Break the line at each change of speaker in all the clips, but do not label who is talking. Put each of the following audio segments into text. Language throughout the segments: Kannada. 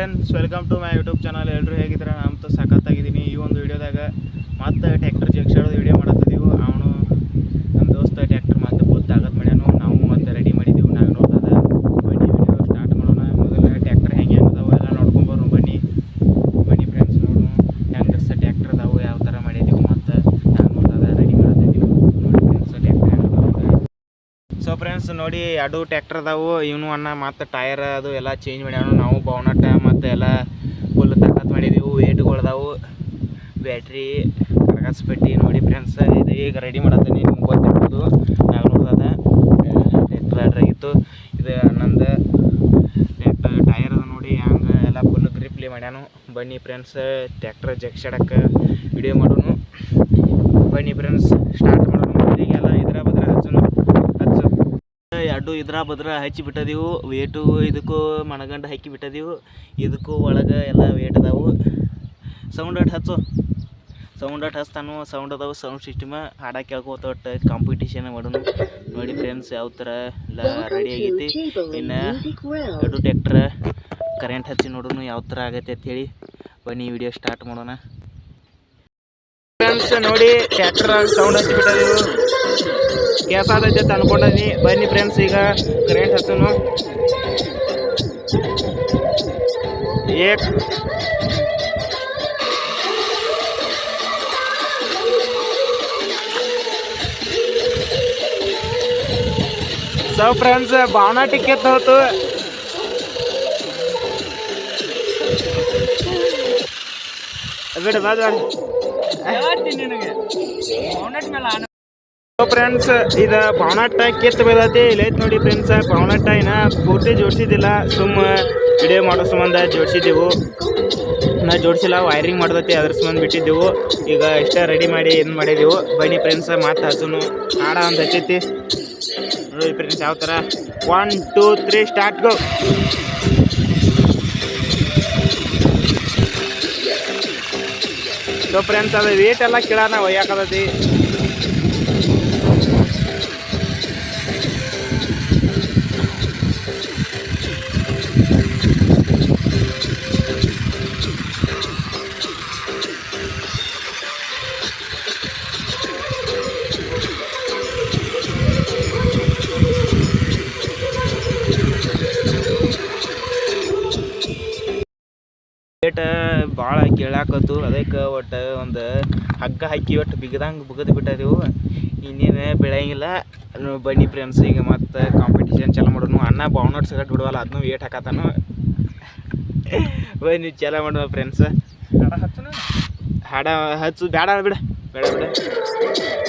Friends welcome to my YouTube channel ಎಲ್ಲರೂ ಹೇಗಿದ್ರೆ ನಾನು ಸಖತ್ತಾಗಿದ್ದೀನಿ. ಈ ಒಂದು ವಿಡಿಯೋದಾಗ ಮತ್ತೆ ಟ್ಯಾಕ್ಟರ್ ಜಗ್ಸಾಡೋದು ವಿಡಿಯೋ ಮಾಡತ್ತಿದ್ದೀವಿ ಅವನು ನಮ್ಮ ದೋಸ್ತ ಟ್ಯಾಕ್ಟರ್ ಮತ್ತೆ ಫುಲ್ ತಾಗತ್ ಮಾಡ್ಯಾನು ನಾವು ಮತ್ತೆ ರೆಡಿ ಮಾಡಿದ್ದೀವಿ ನಾವು ನೋಡ್ತದ ಬನ್ನಿ ವಿಡಿಯೋ ಸ್ಟಾರ್ಟ್ ಮಾಡೋಣ ಮೊದಲ ಟ್ಯಾಕ್ಟರ್ ಹೆಂಗೆ ಅದಾವು ಎಲ್ಲ ನೋಡ್ಕೊಂಬರೋಣ ಬನ್ನಿ ಬನ್ನಿ ಫ್ರೆಂಡ್ಸ್ ನೋಡು ಹೆಂಗೆ ಸ ಟ್ಯಾಕ್ಟರ್ ಅದಾವು ಯಾವ ಥರ ಮಾಡಿದ್ದೀವಿ ಮತ್ತು ನಾವು ನೋಡ್ತದ ರೆಡಿ ಮಾಡತ್ತಿದ್ದೀವಿ ನೋಡಿ ಫ್ರೆಂಡ್ಸ್ ಟ್ಯಾಕ್ಟರ್ ಹೆಂಗೆ ಸೊ ಫ್ರೆಂಡ್ಸ್ ನೋಡಿ ಎರಡು ಟ್ಯಾಕ್ಟರ್ ಅದಾವು, ಇವನು ಅಣ್ಣ ಮತ್ತು ಟೈರ್ ಅದು ಎಲ್ಲ ಚೇಂಜ್ ಮಾಡ್ಯಾನು ನಾವು ಬೌನಟ ಮತ್ತು ಎಲ್ಲ ಫುಲ್ ತಾಕತ್ ಮಾಡಿದೀವಿ ವೇಟ್ಗಳದಾವು ಬ್ಯಾಟ್ರಿ ಕರಗಸ್ ಪೆಟ್ಟಿ ನೋಡಿ ಫ್ರೆಂಡ್ಸ್ ಇದು ಈಗ ರೆಡಿ ಮಾಡತ್ತೀನಿ, ನಿಮ್ಗೆ ಗೊತ್ತಿರ್ಬೋದು, ನಾವು ನೋಡ್ದದ. ಟ್ಯಾಕ್ಟರ್ ಆರ್ಡ್ರ್ ಆಗಿತ್ತು, ಇದು ನಂದು ಟೈರ್ ಅದ ನೋಡಿ, ಹಂಗೆ ಎಲ್ಲ ಫುಲ್ ಗ್ರಿಪ್ಲಿ ಮಾಡ್ಯಾನು. ಬನ್ನಿ ಫ್ರೆಂಡ್ಸ್ ಟ್ಯಾಕ್ಟರ್ ಜಗ್ಸಾಡಕ್ಕೆ ವಿಡಿಯೋ ಮಾಡೋನು. ಬನ್ನಿ ಫ್ರೆಂಡ್ಸ್ ಸ್ಟಾರ್ಟ್ ಮಾಡೋಣ ಈಗೆಲ್ಲ ಇದ್ರ ಬದ್ರ ಹಚ್ಚನು ಹಚ್ಚು ಎರಡು ಇದ್ರ ಬದ್ರ ಹಚ್ಚಿ ಬಿಟ್ಟಿದೆವು. ವೇಟು ಇದಕ್ಕೂ ಮಣಗಂಡು ಹಾಕಿ ಬಿಟ್ಟಿದೆವು. ಇದಕ್ಕೂ ಒಳಗೆ ಎಲ್ಲ ವೇಟ್ ಅದಾವು. ಸೌಂಡ್ ಅಟ್ ಹಚ್ಚು. ಸೌಂಡ್ ಅಟ್ ಹಚ್ತಾನು, ಸೌಂಡ್ ಅದಾವು, ಸೌಂಡ್ ಸಿಸ್ಟಮ್. ಹಾಡ ಕೇಳ್ಕೊತ ಒಟ್ಟು ಕಾಂಪಿಟೇಷನ್ ಮಾಡೋನು ನೋಡಿ ಫ್ರೆಂಡ್ಸ್ ಯಾವ ಥರ ಎಲ್ಲ ರೆಡಿ ಆಗೈತಿ. ಇನ್ನು ಎರಡು ಟ್ಯಾಕ್ಟ್ರ ಕರೆಂಟ್ ಹಚ್ಚಿ ನೋಡೋನು ಯಾವ ಥರ ಅಂತ ಹೇಳಿ ಬನ್ನಿ ವಿಡಿಯೋ ಸ್ಟಾರ್ಟ್ ಮಾಡೋಣ. ಫ್ರೆಂಡ್ಸ್ ನೋಡಿ ಟ್ಯಾಕ್ಟ್ರ ಸೌಂಡ್ ಹಚ್ಚಿ ಬಿಟ್ಟದೀವು ಕೆಲಸ ಆದೈತೆ ಅಂತ ಅನ್ಕೊಂಡೀನಿ ಬನ್ನಿ ಫ್ರೆಂಡ್ಸ್ ಈಗ ಕರೆಂಟ್ ಹಚ್ಚನು ಏಕ್ ಸೊ ಫ್ರೆಂಡ್ಸ್ ಭಾವನಾ ಟಿಕೆಟ್ ಹೋತು ಬಿಡ ಬಾದ್ ಫ್ರೆಂಡ್ಸ್ ಇದು ಪವನಟ್ಟ ಕಿತ್ತು ಬೀಳತಿ. ಇಲ್ಲೈತೆ ನೋಡಿ ಫ್ರೆಂಡ್ಸ್ ಪಾವನಾಟ ಇನ್ನ ಪೂರ್ತಿ ಜೋಡಿಸಿದ್ದಿಲ್ಲ. ಸುಮ್ಮ ವಿಡಿಯೋ ಮಾಡೋ ಸಂಬಂಧ ಜೋಡಿಸಿದ್ದೆವು. ನಾ ಜೋಡಿಸಿಲ್ಲ ವೈರಿಂಗ್ ಮಾಡ್ದತಿ, ಅದ್ರ ಸಂಬಂಧ ಬಿಟ್ಟಿದ್ದೆವು. ಈಗ ಇಷ್ಟ ರೆಡಿ ಮಾಡಿ ಏನು ಮಾಡಿದೆವು. ಬನ್ನಿ ಫ್ರೆಂಡ್ಸ್ ಮಾತು ಹಚ್ಚನು. ಆಡ ಅಂತ ಹಚ್ಚೈತಿ. ನೋಡಿ ಫ್ರೆಂಡ್ಸ್ ಯಾವ ಥರ one two three start go so friends ಅದು ವೇಟ್ ಎಲ್ಲ ಕೇಳೋಣ ಒಯ್ಯಾಕತೈತಿ ರೇಟ್ ಭಾಳ ಕೇಳಾಕತ್ತು. ಅದಕ್ಕೆ ಒಟ್ಟು ಒಂದು ಹಗ್ಗ ಹಾಕಿ ಒಟ್ಟು ಬಿಗದಂಗೆ ಬಿಗದು ಬಿಟ್ಟದೆವು ಇನ್ನೇನು ಬೆಳೆಯಂಗಿಲ್ಲ. ಬನ್ನಿ ಫ್ರೆಂಡ್ಸ್ ಈಗ ಮತ್ತೆ ಕಾಂಪಿಟೇಷನ್ ಚಲೋ ಮಾಡೋನು. ಅಣ್ಣ ಬಾವ್ನಟ್ ಸಿಗಟ್ ಬಿಡುವಲ್ಲ ಅದನ್ನು ವೇಟ್ ಹಾಕತ್ತಾನು. ಬನ್ನಿ ಚಾಲ ಮಾಡುವ ಫ್ರೆಂಡ್ಸ್ ಹಾಡ ಹಚ್ಚು ಬೇಡ ಬಿಡ. ಬೇಡ ಬಿಡ.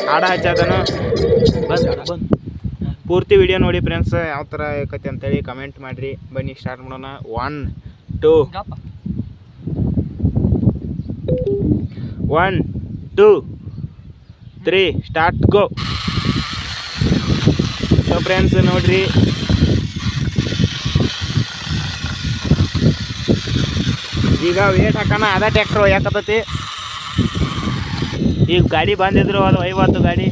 ಹಾಡ ಹಚ್ಚಾದನು. ಬಂದು ಬಂದ್. ಪೂರ್ತಿ ವಿಡಿಯೋ ನೋಡಿ ಫ್ರೆಂಡ್ಸ್ ಯಾವ ಥರ ಆಕತಿ ಅಂತೇಳಿ ಕಮೆಂಟ್ ಮಾಡಿರಿ. ಬನ್ನಿ ಸ್ಟಾರ್ಟ್ ಮಾಡೋಣ. One two one two three start go so friends ನೋಡ್ರಿ. ಈಗ ವೇಟ್ ಹಾಕೋಣ, ಅದ ಟ್ಯಾಕ್ಟ್ರು ಯಾಕತ್ತತಿ ಈಗ ಗಾಡಿ ಬಂದಿದ್ರು, ಅದು ಐವತ್ತು ಗಾಡಿ.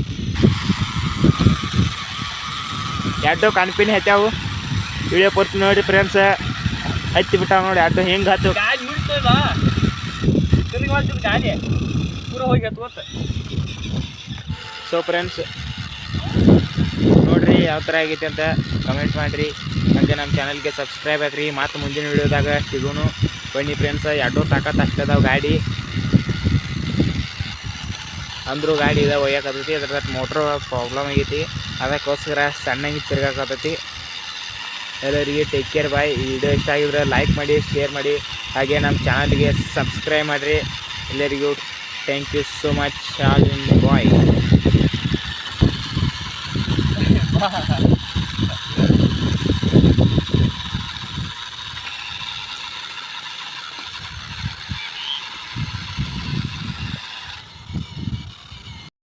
ಎರಡು ಕಣ್ಪಿನ ಹೆಚ್ಚಾವು ವಿಡಿಯೋ ಪೂರ್ತಿ ನೋಡಿ ಫ್ರೆಂಡ್ಸ್ ಹತ್ತಿ ಬಿಟ್ಟಾವ ನೋಡಿ ಎರಡು ಹಿಂಗೆ ಹತ್ತು. ಸೊ ಫ್ರೆಂಡ್ಸ್ ನೋಡ್ರಿ ಯಾವ ಥರ ಆಗೈತೆ ಅಂತ ಕಮೆಂಟ್ ಮಾಡಿರಿ. ಹಾಗೆ ನಮ್ಮ ಚಾನಲ್ಗೆ ಸಬ್ಸ್ಕ್ರೈಬ್ ಆಗ್ರಿ. ಮತ್ತು ಮುಂದಿನ ವೀಡಿಯೋದಾಗ ಸಿಗೋನು. ಬನ್ನಿ ಫ್ರೆಂಡ್ಸ್ ಎರಡೂ ತಾಕತ್ ಅಷ್ಟದಾವ ಗಾಡಿ. ಅಂದರೂ ಗಾಡಿ ಇದೆ ಒಯ್ಯಕತ್ತೈತಿ ಅದ್ರ ಮೋಟ್ರ್ ಪ್ರಾಬ್ಲಮ್ ಆಗೈತಿ. ಅದಕ್ಕೋಸ್ಕರ ಸಣ್ಣಗೆ ತಿರ್ಗಾಕತ್ತೈತಿ ಎಲ್ಲರಿಗೆ ಟೇಕ್ ಕೇರ್ ಬಾಯ್ ಈ ವಿಡಿಯೋ ಇಷ್ಟ ಆಗಿದ್ರೆ ಲೈಕ್ ಮಾಡಿ ಶೇರ್ ಮಾಡಿ. ಹಾಗೆ ನಮ್ಮ ಚಾನಲ್ಗೆ ಸಬ್ಸ್ಕ್ರೈಬ್ ಮಾಡಿರಿ. ಎಲ್ಲರಿಗೂ thank you so much bye